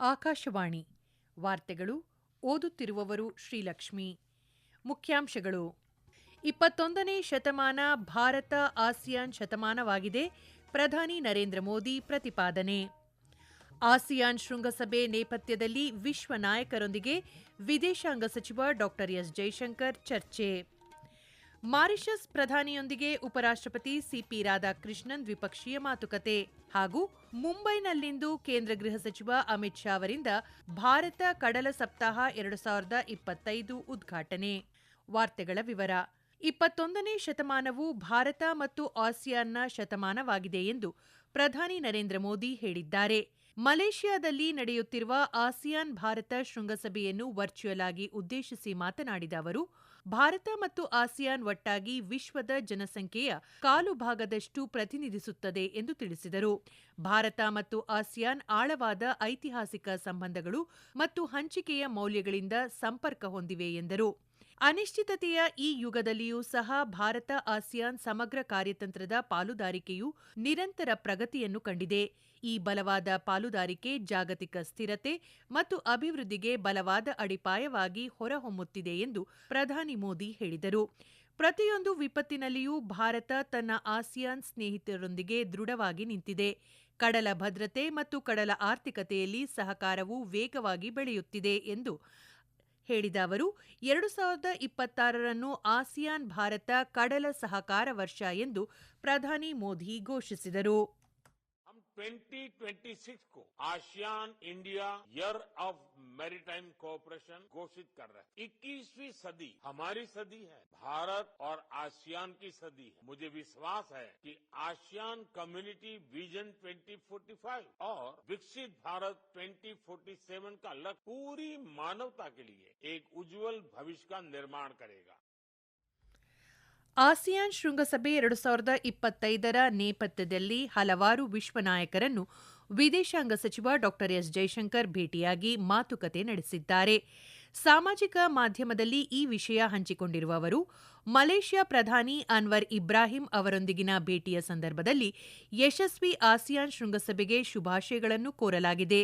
ಆಕಾಶವಾಣಿ. ವಾರ್ತೆಗಳು ಓದುತ್ತಿರುವವರು ಶ್ರೀಲಕ್ಷ್ಮಿ. ಮುಖ್ಯಾಂಶಗಳು. ಇಪ್ಪತ್ತೊಂದನೇ ಶತಮಾನ ಭಾರತ ಆಸಿಯಾನ್ ಶತಮಾನವಾಗಿದೆ. ಪ್ರಧಾನಿ ನರೇಂದ್ರ ಮೋದಿ ಪ್ರತಿಪಾದನೆ. ಆಸಿಯಾನ್ ಶೃಂಗಸಭೆ ನೇಪಥ್ಯದಲ್ಲಿ ವಿಶ್ವ ನಾಯಕರೊಂದಿಗೆ ವಿದೇಶಾಂಗ ಸಚಿವ ಡಾ ಎಸ್ ಜೈಶಂಕರ್ ಚರ್ಚೆ. ಮಾರಿಷಸ್ ಪ್ರಧಾನಿಯೊಂದಿಗೆ ಉಪರಾಷ್ಟ್ರಪತಿ ಸಿಪಿ ರಾಧಾಕೃಷ್ಣನ್ ದ್ವಿಪಕ್ಷೀಯ ಮಾತುಕತೆ ಹಾಗೂ ಮುಂಬೈನಲ್ಲಿಂದು ಕೇಂದ್ರ ಗೃಹ ಸಚಿವ ಅಮಿತ್ ಶಾ ಅವರಿಂದ ಭಾರತ ಕಡಲ ಸಪ್ತಾಹ ಎರಡು ಸಾವಿರದ ಇಪ್ಪತ್ತೈದು ಉದ್ಘಾಟನೆ. ವಾರ್ತೆಗಳ ವಿವರ. ಇಪ್ಪತ್ತೊಂದನೇ ಶತಮಾನವು ಭಾರತ ಮತ್ತು ಆಸಿಯಾನ್ನ ಶತಮಾನವಾಗಿದೆ ಎಂದು ಪ್ರಧಾನಿ ನರೇಂದ್ರ ಮೋದಿ ಹೇಳಿದ್ದಾರೆ. ಮಲೇಷ್ಯಾದಲ್ಲಿ ನಡೆಯುತ್ತಿರುವ ಆಸಿಯಾನ್ ಭಾರತ ಶೃಂಗಸಭೆಯನ್ನು ವರ್ಚುವಲ್ ಆಗಿ ಉದ್ದೇಶಿಸಿ ಮಾತನಾಡಿದ ಅವರು, ಭಾರತ ಮತ್ತು ಆಸಿಯಾನ್ ಒಟ್ಟಾಗಿ ವಿಶ್ವದ ಜನಸಂಖ್ಯೆಯ ಕಾಲು ಭಾಗದಷ್ಟು ಪ್ರತಿನಿಧಿಸುತ್ತದೆ ಎಂದು ತಿಳಿಸಿದರು. ಭಾರತ ಮತ್ತು ಆಸಿಯಾನ್ ಆಳವಾದ ಐತಿಹಾಸಿಕ ಸಂಬಂಧಗಳು ಮತ್ತು ಹಂಚಿಕೆಯ ಮೌಲ್ಯಗಳಿಂದ ಸಂಪರ್ಕ ಹೊಂದಿವೆ ಎಂದರು. ಅನಿಶ್ಚಿತತೆಯ ಈ ಯುಗದಲ್ಲಿಯೂ ಸಹ ಭಾರತ ಆಸಿಯಾನ್ ಸಮಗ್ರ ಕಾರ್ಯತಂತ್ರದ ಪಾಲುದಾರಿಕೆಯು ನಿರಂತರ ಪ್ರಗತಿಯನ್ನು ಕಂಡಿದೆ. ಈ ಬಲವಾದ ಪಾಲುದಾರಿಕೆ ಜಾಗತಿಕ ಸ್ಥಿರತೆ ಮತ್ತು ಅಭಿವೃದ್ಧಿಗೆ ಬಲವಾದ ಅಡಿಪಾಯವಾಗಿ ಹೊರಹೊಮ್ಮುತ್ತಿದೆ ಎಂದು ಪ್ರಧಾನಿ ಮೋದಿ ಹೇಳಿದರು. ಪ್ರತಿಯೊಂದು ವಿಪತ್ತಿನಲ್ಲಿಯೂ ಭಾರತ ತನ್ನ ಆಸಿಯಾನ್ ಸ್ನೇಹಿತರೊಂದಿಗೆ ದೃಢವಾಗಿ ನಿಂತಿದೆ. ಕಡಲ ಭದ್ರತೆ ಮತ್ತು ಕಡಲ ಆರ್ಥಿಕತೆಯಲ್ಲಿ ಸಹಕಾರವು ವೇಗವಾಗಿ ಬೆಳೆಯುತ್ತಿದೆ ಎಂದು ಹೇಳಿದ ಅವರು ಎರಡು ಸಾವಿರದ ಇಪ್ಪತ್ತಾರರನ್ನು ಆಸಿಯಾನ್ ಭಾರತ ಕಡಲ ಸಹಕಾರ ವರ್ಷ ಎಂದು ಪ್ರಧಾನಿ ಮೋದಿ ಘೋಷಿಸಿದರು. 2026 को ASEAN India year of maritime cooperation घोषित कर रहे हैं। 21वीं सदी हमारी सदी है, भारत और आसियान की सदी है। मुझे विश्वास है कि आसियान कम्युनिटी विजन 2045 और विकसित भारत 2047 का लक्ष्य पूरी मानवता के लिए एक उज्जवल भविष्य का निर्माण करेगा। ಆಸಿಯಾನ್ ಶೃಂಗಸಭೆ ಎರಡು ಸಾವಿರದ ಇಪ್ಪತ್ತೈದರ ನೇಪಥ್ಯದಲ್ಲಿ ಹಲವಾರು ವಿಶ್ವ ನಾಯಕರನ್ನು ವಿದೇಶಾಂಗ ಸಚಿವ ಡಾ ಎಸ್ ಜೈಶಂಕರ್ ಭೇಟಿಯಾಗಿ ಮಾತುಕತೆ ನಡೆಸಿದ್ದಾರೆ. ಸಾಮಾಜಿಕ ಮಾಧ್ಯಮದಲ್ಲಿ ಈ ವಿಷಯ ಹಂಚಿಕೊಂಡಿರುವ ಅವರು ಮಲೇಷ್ಯಾ ಪ್ರಧಾನಿ ಅನ್ವರ್ ಇಬ್ರಾಹಿಂ ಅವರೊಂದಿಗಿನ ಭೇಟಿಯ ಸಂದರ್ಭದಲ್ಲಿ ಯಶಸ್ವಿ ಆಸಿಯಾನ್ ಶೃಂಗಸಭೆಗೆ ಶುಭಾಶಯಗಳನ್ನು ಕೋರಲಾಗಿದೆ.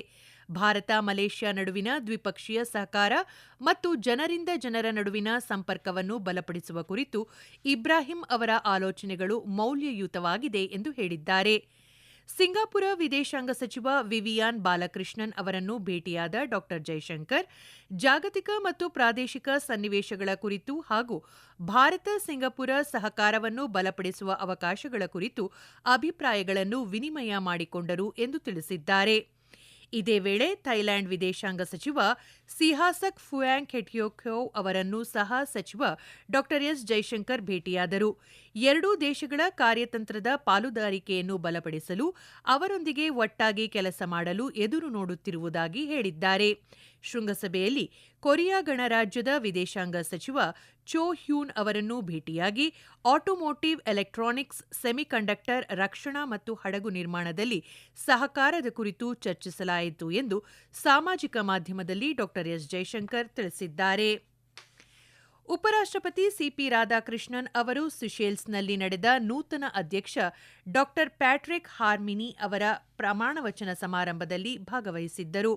ಭಾರತ, ಮಲೇಷ್ಯಾ ನಡುವಿನ ದ್ವಿಪಕ್ಷೀಯ ಸಹಕಾರ ಮತ್ತು ಜನರಿಂದ ಜನರ ನಡುವಿನ ಸಂಪರ್ಕವನ್ನು ಬಲಪಡಿಸುವ ಕುರಿತು ಇಬ್ರಾಹಿಂ ಅವರ ಆಲೋಚನೆಗಳು ಮೌಲ್ಯಯುತವಾಗಿದೆ ಎಂದು ಹೇಳಿದ್ದಾರೆ. ಸಿಂಗಾಪುರ ವಿದೇಶಾಂಗ ಸಚಿವ ವಿವಿಯಾನ್ ಬಾಲಕೃಷ್ಣನ್ ಅವರನ್ನು ಭೇಟಿಯಾದ ಡಾ ಜೈಶಂಕರ್, ಜಾಗತಿಕ ಮತ್ತು ಪ್ರಾದೇಶಿಕ ಸನ್ನಿವೇಶಗಳ ಕುರಿತು ಹಾಗೂ ಭಾರತ ಸಿಂಗಾಪುರ ಸಹಕಾರವನ್ನು ಬಲಪಡಿಸುವ ಅವಕಾಶಗಳ ಕುರಿತು ಅಭಿಪ್ರಾಯಗಳನ್ನು ವಿನಿಮಯ ಮಾಡಿಕೊಂಡರು ಎಂದು ತಿಳಿಸಿದ್ದಾರೆ. ಇದೇ ವೇಳೆ ಥೈಲ್ಯಾಂಡ್ ವಿದೇಶಾಂಗ ಸಚಿವ ಸಿಹಾಸಕ್ ಫುಯಾಂಗ್ ಖೆಟ್ಯೋಖೋ ಅವರನ್ನು ಸಹ ಸಚಿವ ಡಾ ಎಸ್ ಜೈಶಂಕರ್ ಭೇಟಿಯಾದರು. ಎರಡೂ ದೇಶಗಳ ಕಾರ್ಯತಂತ್ರದ ಪಾಲುದಾರಿಕೆಯನ್ನು ಬಲಪಡಿಸಲು ಅವರೊಂದಿಗೆ ಒಟ್ಟಾಗಿ ಕೆಲಸ ಮಾಡಲು ಎದುರು ನೋಡುತ್ತಿರುವುದಾಗಿ ಹೇಳಿದ್ದಾರೆ. ಶೃಂಗಸಭೆಯಲ್ಲಿ ಕೊರಿಯಾ ಗಣರಾಜ್ಯದ ವಿದೇಶಾಂಗ ಸಚಿವ ಚೋ ಹ್ಯೂನ್ ಅವರನ್ನು ಭೇಟಿಯಾಗಿ ಆಟೋಮೋಟಿವ್ ಎಲೆಕ್ಟ್ರಾನಿಕ್ಸ್, ಸೆಮಿಕಂಡಕ್ಟರ್ ರಕ್ಷಣಾ ಮತ್ತು ಹಡಗು ನಿರ್ಮಾಣದಲ್ಲಿ ಸಹಕಾರದ ಕುರಿತು ಚರ್ಚಿಸಲಾಯಿತು ಎಂದು ಸಾಮಾಜಿಕ ಮಾಧ್ಯಮದಲ್ಲಿ ಡಾ. ಎಸ್. ಜೈಶಂಕರ್ ತಿಳಿಸಿದ್ದಾರೆ. ಉಪರಾಷ್ಟ್ರಪತಿ ಸಿಪಿ ರಾಧಾಕೃಷ್ಣನ್ ಅವರು ಸುಶೇಲ್ಸ್ನಲ್ಲಿ ನಡೆದ ನೂತನ ಅಧ್ಯಕ್ಷ ಡಾ. ಪ್ಯಾಟ್ರಿಕ್ ಹಾರ್ಮಿನಿ ಅವರ ಪ್ರಮಾಣವಚನ ಸಮಾರಂಭದಲ್ಲಿ ಭಾಗವಹಿಸಿದ್ದರು.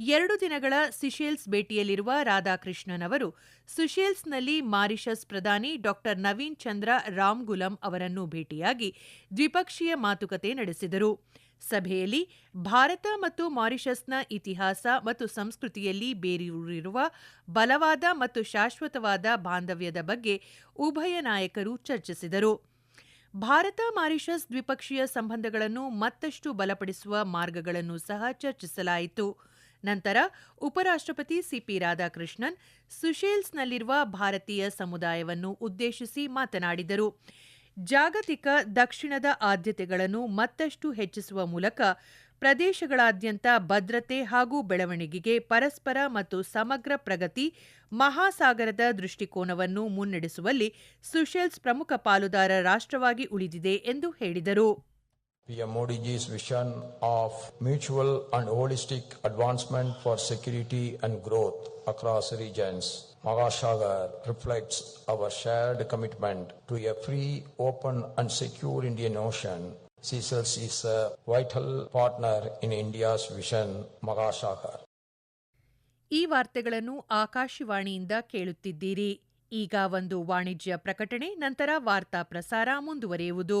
ಎರಡು ದಿನಗಳ ಸಿಶೇಲ್ಸ್ ಭೇಟಿಯಲ್ಲಿರುವ ರಾಧಾಕೃಷ್ಣನ್ ಅವರು ಸುಶೇಲ್ಸ್ನಲ್ಲಿ ಮಾರಿಷಸ್ ಪ್ರಧಾನಿ ಡಾ ನವೀನ್ ಚಂದ್ರ ರಾಮ್ಗುಲಂ ಅವರನ್ನು ಭೇಟಿಯಾಗಿ ದ್ವಿಪಕ್ಷೀಯ ಮಾತುಕತೆ ನಡೆಸಿದರು. ಸಭೆಯಲ್ಲಿ ಭಾರತ ಮತ್ತು ಮಾರಿಷಸ್ನ ಇತಿಹಾಸ ಮತ್ತು ಸಂಸ್ಕೃತಿಯಲ್ಲಿ ಬೇರೂರಿರುವ ಬಲವಾದ ಮತ್ತು ಶಾಶ್ವತವಾದ ಬಾಂಧವ್ಯದ ಬಗ್ಗೆ ಉಭಯ ನಾಯಕರು ಚರ್ಚಿಸಿದರು. ಭಾರತ ಮಾರಿಷಸ್ ದ್ವಿಪಕ್ಷೀಯ ಸಂಬಂಧಗಳನ್ನು ಮತ್ತಷ್ಟು ಬಲಪಡಿಸುವ ಮಾರ್ಗಗಳನ್ನು ಸಹ ಚರ್ಚಿಸಲಾಯಿತು. ನಂತರ ಉಪರಾಷ್ಟ್ರಪತಿ ಸಿಪಿ ರಾಧಾಕೃಷ್ಣನ್ ಸುಶೇಲ್ಸ್ನಲ್ಲಿರುವ ಭಾರತೀಯ ಸಮುದಾಯವನ್ನು ಉದ್ದೇಶಿಸಿ ಮಾತನಾಡಿದರು. ಜಾಗತಿಕ ದಕ್ಷಿಣದ ಆದ್ಯತೆಗಳನ್ನು ಮತ್ತಷ್ಟು ಹೆಚ್ಚಿಸುವ ಮೂಲಕ ಪ್ರದೇಶಗಳಾದ್ಯಂತ ಭದ್ರತೆ ಹಾಗೂ ಬೆಳವಣಿಗೆಗೆ ಪರಸ್ಪರ ಮತ್ತು ಸಮಗ್ರ ಪ್ರಗತಿ ಮಹಾಸಾಗರದ ದೃಷ್ಟಿಕೋನವನ್ನು ಮುನ್ನಡೆಸುವಲ್ಲಿ ಸುಶೇಲ್ಸ್ ಪ್ರಮುಖ ಪಾಲುದಾರ ರಾಷ್ಟ್ರವಾಗಿ ಉಳಿದಿದೆ ಎಂದು ಹೇಳಿದರು. PM Modi ji's vision of mutual and holistic advancement for security and growth across regions. Mahasagar reflects our shared commitment to a free, open and secure Indian Ocean Seychelles is a vital partner in India's vision, Magashagar. ಈ ವಾರ್ತೆಗಳನ್ನು ಆಕಾಶವಾಣಿಯಿಂದ ಕೇಳುತ್ತಿದ್ದೀರಿ ಈಗ ಒಂದು ವಾಣಿಜ್ಯ ಪ್ರಕಟಣೆ ನಂತರ ವಾರ್ತಾ ಪ್ರಸಾರ ಮುಂದುವರಿಯುವುದು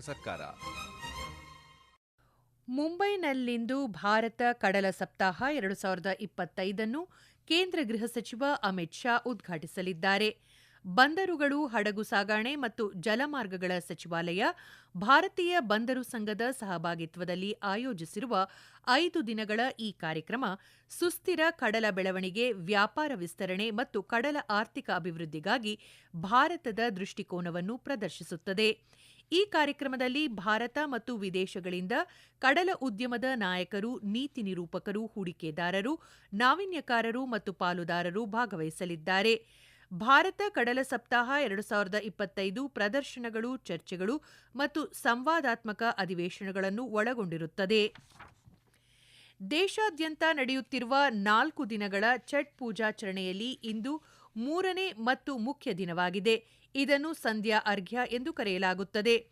ಸರ್ಕಾರ. ಮುಂಬೈನಲ್ಲಿಂದು ಭಾರತ ಕಡಲ ಸಪ್ತಾಹ ಎರಡು ಸಾವಿರದ ಇಪ್ಪತ್ತೈದನ್ನು ಕೇಂದ್ರ ಗೃಹ ಸಚಿವ ಅಮಿತ್ ಶಾ ಉದ್ಘಾಟಿಸಲಿದ್ದಾರೆ. ಬಂದರುಗಳು ಹಡಗು ಸಾಗಣೆ ಮತ್ತು ಜಲಮಾರ್ಗಗಳ ಸಚಿವಾಲಯ, ಭಾರತೀಯ ಬಂದರು ಸಂಘದ ಸಹಭಾಗಿತ್ವದಲ್ಲಿ ಆಯೋಜಿಸಿರುವ ಐದು ದಿನಗಳ ಈ ಕಾರ್ಯಕ್ರಮ ಸುಸ್ಥಿರ ಕಡಲ ಬೆಳವಣಿಗೆ, ವ್ಯಾಪಾರ ವಿಸ್ತರಣೆ ಮತ್ತು ಕಡಲ ಆರ್ಥಿಕ ಅಭಿವೃದ್ಧಿಗಾಗಿ ಭಾರತದ ದೃಷ್ಟಿಕೋನವನ್ನು ಪ್ರದರ್ಶಿಸುತ್ತದೆ. ಈ ಕಾರ್ಯಕ್ರಮದಲ್ಲಿ ಭಾರತ ಮತ್ತು ವಿದೇಶಗಳಿಂದ ಕಡಲ ಉದ್ಯಮದ ನಾಯಕರು, ನೀತಿ ನಿರೂಪಕರು, ಹೂಡಿಕೆದಾರರು, ನಾವೀನ್ಯಕಾರರು ಮತ್ತು ಪಾಲುದಾರರು ಭಾಗವಹಿಸಲಿದ್ದಾರೆ. ಭಾರತ ಕಡಲ ಸಪ್ತಾಹ ಎರಡು ಸಾವಿರದ ಇಪ್ಪತ್ತೈದು ಪ್ರದರ್ಶನಗಳು, ಚರ್ಚೆಗಳು ಮತ್ತು ಸಂವಾದಾತ್ಮಕ ಅಧಿವೇಶನಗಳನ್ನು ಒಳಗೊಂಡಿರುತ್ತದೆ. ದೇಶಾದ್ಯಂತ ನಡೆಯುತ್ತಿರುವ ನಾಲ್ಕು ದಿನಗಳ ಛಟ್ ಪೂಜಾಚರಣೆಯಲ್ಲಿ ಇಂದು ಮೂರನೇ ಮತ್ತು ಮುಖ್ಯ ದಿನವಾಗಿದೆ. ಇದನ್ನು ಸಂಧ್ಯಾ ಅರ್ಘ್ಯ ಎಂದು ಕರೆಯಲಾಗುತ್ತದೆ.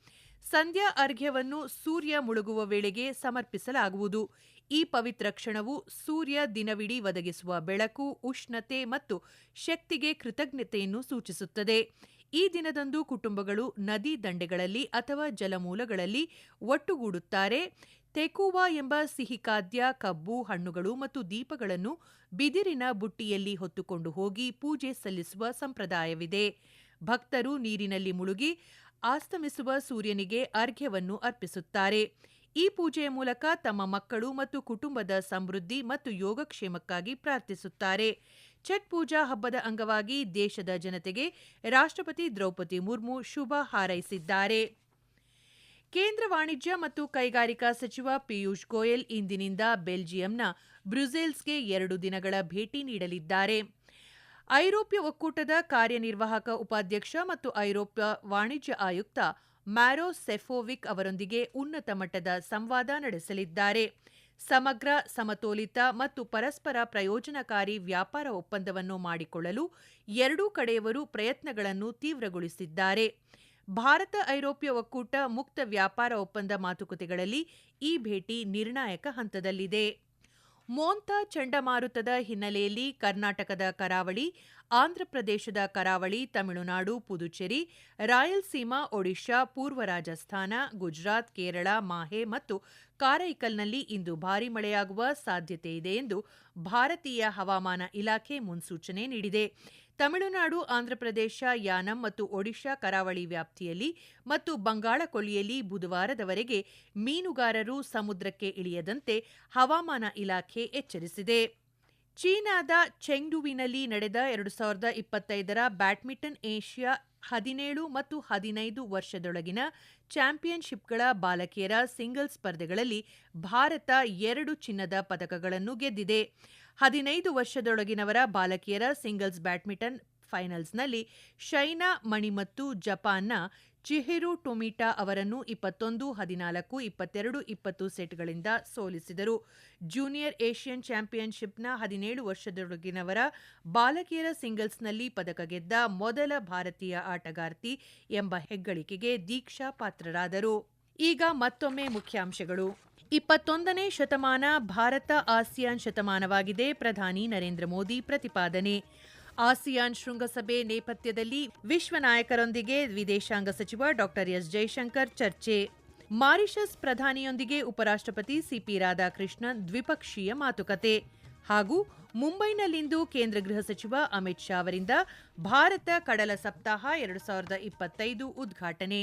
ಸಂಧ್ಯಾ ಅರ್ಘ್ಯವನ್ನು ಸೂರ್ಯ ಮುಳುಗುವ ವೇಳೆಗೆ ಸಮರ್ಪಿಸಲಾಗುವುದು. ಈ ಪವಿತ್ರ ಕ್ಷಣವು ಸೂರ್ಯ ದಿನವಿಡೀ ಒದಗಿಸುವ ಬೆಳಕು, ಉಷ್ಣತೆ ಮತ್ತು ಶಕ್ತಿಗೆ ಕೃತಜ್ಞತೆಯನ್ನು ಸೂಚಿಸುತ್ತದೆ. ಈ ದಿನದಂದು ಕುಟುಂಬಗಳು ನದಿ ದಂಡೆಗಳಲ್ಲಿ ಅಥವಾ ಜಲಮೂಲಗಳಲ್ಲಿ ಒಟ್ಟುಗೂಡುತ್ತಾರೆ. ತೆಕೂವಾ ಎಂಬ ಸಿಹಿ ಖಾದ್ಯ ಕಬ್ಬು, ಹಣ್ಣುಗಳು ಮತ್ತು ದೀಪಗಳನ್ನು ಬಿದಿರಿನ ಬುಟ್ಟಿಯಲ್ಲಿ ಹೊತ್ತುಕೊಂಡು ಹೋಗಿ ಪೂಜೆ ಸಲ್ಲಿಸುವ ಸಂಪ್ರದಾಯವಿದೆ. ಭಕ್ತರು ನೀರಿನಲ್ಲಿ ಮುಳುಗಿ ಆಸ್ತಮಿಸುವ ಸೂರ್ಯನಿಗೆ ಅರ್ಘ್ಯವನ್ನು ಅರ್ಪಿಸುತ್ತಾರೆ. ಈ ಪೂಜೆಯ ಮೂಲಕ ತಮ್ಮ ಮಕ್ಕಳು ಮತ್ತು ಕುಟುಂಬದ ಸಮೃದ್ಧಿ ಮತ್ತು ಯೋಗಕ್ಷೇಮಕ್ಕಾಗಿ ಪ್ರಾರ್ಥಿಸುತ್ತಾರೆ. ಛಟ್ ಪೂಜಾ ಹಬ್ಬದ ಅಂಗವಾಗಿ ದೇಶದ ಜನತೆಗೆ ರಾಷ್ಟ್ರಪತಿ ದ್ರೌಪದಿ ಮುರ್ಮು ಶುಭ ಹಾರೈಸಿದ್ದಾರೆ. ಕೇಂದ್ರ ವಾಣಿಜ್ಯ ಮತ್ತು ಕೈಗಾರಿಕಾ ಸಚಿವ ಪಿಯೂಷ್ ಗೋಯಲ್ ಇಂದಿನಿಂದ ಬೆಲ್ಜಿಯಂನ ಬ್ರುಸೆಲ್ಸ್ಗೆ ಎರಡು ದಿನಗಳ ಭೇಟಿ ನೀಡಲಿದ್ದಾರೆ. ಐರೋಪ್ಯ ಒಕ್ಕೂಟದ ಕಾರ್ಯನಿರ್ವಾಹಕ ಉಪಾಧ್ಯಕ್ಷ ಮತ್ತು ಐರೋಪ್ಯ ವಾಣಿಜ್ಯ ಆಯುಕ್ತ ಮ್ಯಾರೋ ಸೆಫೋವಿಕ್ ಅವರೊಂದಿಗೆ ಉನ್ನತ ಮಟ್ಟದ ಸಂವಾದ ನಡೆಸಲಿದ್ದಾರೆ. ಸಮಗ್ರ, ಸಮತೋಲಿತ ಮತ್ತು ಪರಸ್ಪರ ಪ್ರಯೋಜನಕಾರಿ ವ್ಯಾಪಾರ ಒಪ್ಪಂದವನ್ನು ಮಾಡಿಕೊಳ್ಳಲು ಎರಡೂ ಕಡೆಯವರು ಪ್ರಯತ್ನಗಳನ್ನು ತೀವ್ರಗೊಳಿಸಿದ್ದಾರೆ. ಭಾರತ ಐರೋಪ್ಯ ಒಕ್ಕೂಟ ಮುಕ್ತ ವ್ಯಾಪಾರ ಒಪ್ಪಂದ ಮಾತುಕತೆಗಳಲ್ಲಿ ಈ ಭೇಟಿ ನಿರ್ಣಾಯಕ ಹಂತದಲ್ಲಿದೆ. ಮೋಂತಾ ಚಂಡಮಾರುತದ ಹಿನ್ನೆಲೆಯಲ್ಲಿ ಕರ್ನಾಟಕದ ಕರಾವಳಿ ಆಂಧ್ರಪ್ರದೇಶದ ಕರಾವಳಿ, ತಮಿಳುನಾಡು, ಪುದುಚೇರಿ, ರಾಯಲಸೀಮಾ, ಒಡಿಶಾ, ಪೂರ್ವ ರಾಜಸ್ಥಾನ, ಗುಜರಾತ್, ಕೇರಳ, ಮಾಹೆ ಮತ್ತು ಕಾರೈಕಲ್ನಲ್ಲಿ ಇಂದು ಭಾರೀ ಮಳೆಯಾಗುವ ಸಾಧ್ಯತೆ ಇದೆ ಎಂದು ಭಾರತೀಯ ಹವಾಮಾನ ಇಲಾಖೆ ಮುನ್ಸೂಚನೆ ನೀಡಿದೆ. ತಮಿಳುನಾಡು ಆಂಧ್ರಪ್ರದೇಶ ಯಾನಂ ಮತ್ತು ಒಡಿಶಾ ಕರಾವಳಿ ವ್ಯಾಪ್ತಿಯಲ್ಲಿ ಮತ್ತು ಬಂಗಾಳ ಕೊಲ್ಲಿಯಲ್ಲಿ ಬುಧವಾರದವರೆಗೆ ಮೀನುಗಾರರು ಸಮುದ್ರಕ್ಕೆ ಇಳಿಯದಂತೆ ಹವಾಮಾನ ಇಲಾಖೆ ಎಚ್ಚರಿಸಿದೆ. ಚೀನಾದ ಚೆಂಗ್ಡುವಿನಲ್ಲಿ ನಡೆದ ಎರಡು ಸಾವಿರದ ಇಪ್ಪತ್ತೈದರ ಬ್ಯಾಡ್ಮಿಂಟನ್ ಏಷ್ಯಾ ಹದಿನೇಳು ಮತ್ತು ಹದಿನೈದು ವರ್ಷದೊಳಗಿನ ಚಾಂಪಿಯನ್ಶಿಪ್ಗಳ ಬಾಲಕಿಯರ ಸಿಂಗಲ್ಸ್ ಸ್ಪರ್ಧೆಗಳಲ್ಲಿ ಭಾರತ ಎರಡು ಚಿನ್ನದ ಪದಕಗಳನ್ನು ಗೆದ್ದಿದೆ. ಹದಿನೈದು ವರ್ಷದೊಳಗಿನವರ ಬಾಲಕಿಯರ ಸಿಂಗಲ್ಸ್ ಬ್ಯಾಡ್ಮಿಂಟನ್ ಫೈನಲ್ಸ್ನಲ್ಲಿ ಶೈನಾ ಮಣಿ ಮತ್ತು ಜಪಾನ್ನ ಚಿಹಿರು ಟೊಮಿಟಾ ಅವರನ್ನು ಇಪ್ಪತ್ತೊಂದು, ಹದಿನಾಲ್ಕು, ಇಪ್ಪತ್ತೆರಡು, ಇಪ್ಪತ್ತು ಸೆಟ್ಗಳಿಂದ ಸೋಲಿಸಿದರು. ಜೂನಿಯರ್ ಏಷ್ಯನ್ ಚಾಂಪಿಯನ್ಶಿಪ್ನ ಹದಿನೇಳು ವರ್ಷದೊಳಗಿನವರ ಬಾಲಕಿಯರ ಸಿಂಗಲ್ಸ್ನಲ್ಲಿ ಪದಕ ಗೆದ್ದ ಮೊದಲ ಭಾರತೀಯ ಆಟಗಾರ್ತಿ ಎಂಬ ಹೆಗ್ಗಳಿಕೆಗೆ ದೀಕ್ಷಾ ಪಾತ್ರರಾದರು. ಈಗ ಮತ್ತೊಮ್ಮೆ ಮುಖ್ಯಾಂಶಗಳು. ಇಪ್ಪತ್ತೊಂದನೇ ಶತಮಾನ ಭಾರತ ಆಸಿಯಾನ್ ಶತಮಾನವಾಗಿದೆ. ಪ್ರಧಾನಿ ನರೇಂದ್ರ ಮೋದಿ ಪ್ರತಿಪಾದನೆ. ಆಸಿಯಾನ್ ಶೃಂಗಸಭೆ ನೇಪಥ್ಯದಲ್ಲಿ ವಿಶ್ವ ನಾಯಕರೊಂದಿಗೆ ವಿದೇಶಾಂಗ ಸಚಿವ ಡಾ. ಎಸ್. ಜೈಶಂಕರ್ ಚರ್ಚೆ. ಮಾರಿಷಸ್ ಪ್ರಧಾನಿಯೊಂದಿಗೆ ಉಪರಾಷ್ಟ್ರಪತಿ ಸಿಪಿ ರಾಧಾಕೃಷ್ಣನ್ ದ್ವಿಪಕ್ಷೀಯ ಮಾತುಕತೆ. ಹಾಗೂ ಮುಂಬೈನಲ್ಲಿಂದು ಕೇಂದ್ರ ಗೃಹ ಸಚಿವ ಅಮಿತ್ ಶಾ ಅವರಿಂದ ಭಾರತ ಕಡಲ ಸಪ್ತಾಹ ಎರಡು ಸಾವಿರದ ಇಪ್ಪತ್ತೈದು ಉದ್ಘಾಟನೆ.